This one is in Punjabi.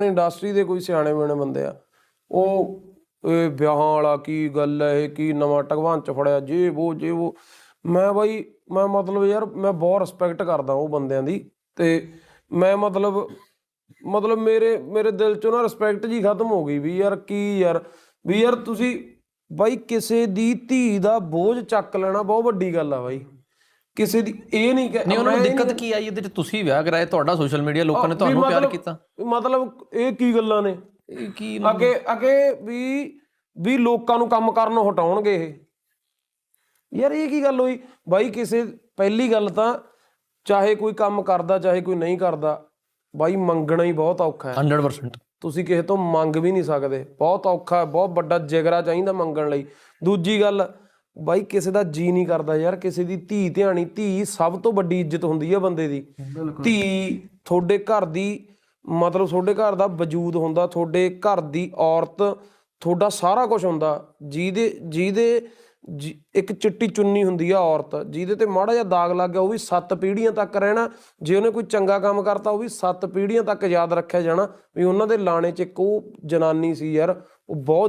ਇੰਡਸਟਰੀ ਦੇ ਕੋਈ ਸਿਆਣੇ ਬਣੇ ਬੰਦੇ ਆ। ਉਹ, ਇਹ ਵਿਆਹਾਂ ਵਾਲਾ ਕੀ ਗੱਲ ਹੈ ਇਹ ਕੀ ਨਵਾਂ ਟਗਵਾਨ ਚ ਫੜਿਆ, ਜੇ ਉਹ ਜੇ ਉਹ ਮੈਂ ਬਾਈ, ਮੈਂ ਮਤਲਬ ਯਾਰ, ਮੈਂ ਬਹੁਤ ਰਿਸਪੈਕਟ ਕਰਦਾ ਉਹ ਬੰਦਿਆਂ ਦੀ। ਤੇ ਮੈਂ ਮਤਲਬ ਮਤਲਬ ਮੇਰੇ ਮੇਰੇ ਦਿਲ ਚੋਂ ਨਾ ਰਿਸਪੈਕਟ ਜੀ ਖਤਮ ਹੋ ਗਈ ਵੀ ਯਾਰ ਕੀ ਯਾਰ, ਵੀ ਯਾਰ ਤੁਸੀਂ ਬਾਈ ਕਿਸੇ ਦੀ ਧੀ ਦਾ ਬੋਝ ਚੱਕ ਲੈਣਾ, ਬਹੁਤ ਵੱਡੀ ਗੱਲ ਆ ਬਾਈ। ਕਿਸੇ ਦੀ ਇਹ ਨਹੀਂ ਕਿ ਨਹੀਂ ਉਹਨਾਂ ਨੂੰ ਦਿੱਕਤ ਕੀ ਆਈ? ਇਹਦੇ ਚ ਤੁਸੀਂ ਵਿਆਹ ਕਰਾਏ ਤੁਹਾਡਾ ਸੋਸ਼ਲ ਮੀਡੀਆ ਲੋਕਾਂ ਨੇ ਤੁਹਾਨੂੰ ਪਿਆਰ ਕੀਤਾ। ਮਤਲਬ ਇਹ ਕੀ ਗੱਲਾਂ ਨੇ? ਇਹ ਕੀ ਅੱਗੇ ਅੱਗੇ ਵੀ ਵੀ ਲੋਕਾਂ ਨੂੰ ਕੰਮ ਕਰਨੋਂ ਹਟਾਉਣਗੇ ਇਹ। ਯਾਰ ਇਹ ਕੀ ਗੱਲ ਹੋਈ? ਬਾਈ ਕਿਸੇ ਪਹਿਲੀ ਗੱਲ ਤਾਂ ਚਾਹੇ ਕੋਈ ਕੰਮ ਕਰਦਾ ਚਾਹੇ ਕੋਈ ਨਹੀਂ ਕਰਦਾ ਬਾਈ ਮੰਗਣਾ ਹੀ ਬਹੁਤ ਔਖਾ ਹੈ। 100% ਤੁਸੀਂ ਕਿਸੇ ਤੋਂ ਮੰਗ ਵੀ ਨਹੀਂ ਸਕਦੇ। ਬਹੁਤ ਔਖਾ ਹੈ ਬਹੁਤ ਵੱਡਾ ਜਿਗਰਾ ਚਾਹੀਦਾ ਮੰਗਣ ਲਈ। ਦੂਜੀ ਗੱਲ ਬਾਈ ਕਿਸੇ ਦਾ ਜੀ ਨਹੀਂ ਕਰਦਾ ਯਾਰ ਕਿਸੇ ਦੀ ਧੀ ਧਿਆਣੀ ਧੀ ਸਭ ਤੋਂ ਵੱਡੀ ਇੱਜ਼ਤ ਹੁੰਦੀ ਹੈ ਬੰਦੇ ਦੀ। ਧੀ ਤੁਹਾਡੇ ਘਰ ਦੀ ਮਤਲਬ ਤੁਹਾਡੇ ਘਰ ਦਾ ਵਜੂਦ ਹੁੰਦਾ ਤੁਹਾਡੇ ਘਰ ਦੀ ਔਰਤ ਤੁਹਾਡਾ ਸਾਰਾ ਕੁਝ ਹੁੰਦਾ। ਜਿਹਦੇ ਜਿਹਦੇ ਇੱਕ ਚਿੱਟੀ ਚੁੰਨੀ ਹੁੰਦੀ ਆ ਔਰਤ ਜਿਹਦੇ ਤੇ ਮਾੜਾ ਜਿਹਾ ਦਾਗ ਲੱਗ ਗਿਆ ਉਹ ਵੀ ਸੱਤ ਪੀੜ੍ਹੀਆਂ ਤੱਕ ਰਹਿਣਾ। ਜੇ ਉਹਨੇ ਕੋਈ ਚੰਗਾ ਕੰਮ ਕਰਤਾ ਉਹ ਵੀ ਸੱਤ ਪੀੜ੍ਹੀਆਂ ਤੱਕ ਯਾਦ ਰੱਖਿਆ ਜਾਣਾ। ਵੀ ਉਹਨਾਂ ਦੇ ਲਾਣੇ 'ਚ ਇੱਕ ਉਹ ਜਨਾਨੀ ਸੀ ਯਾਰ ਉਹ ਬਹੁਤ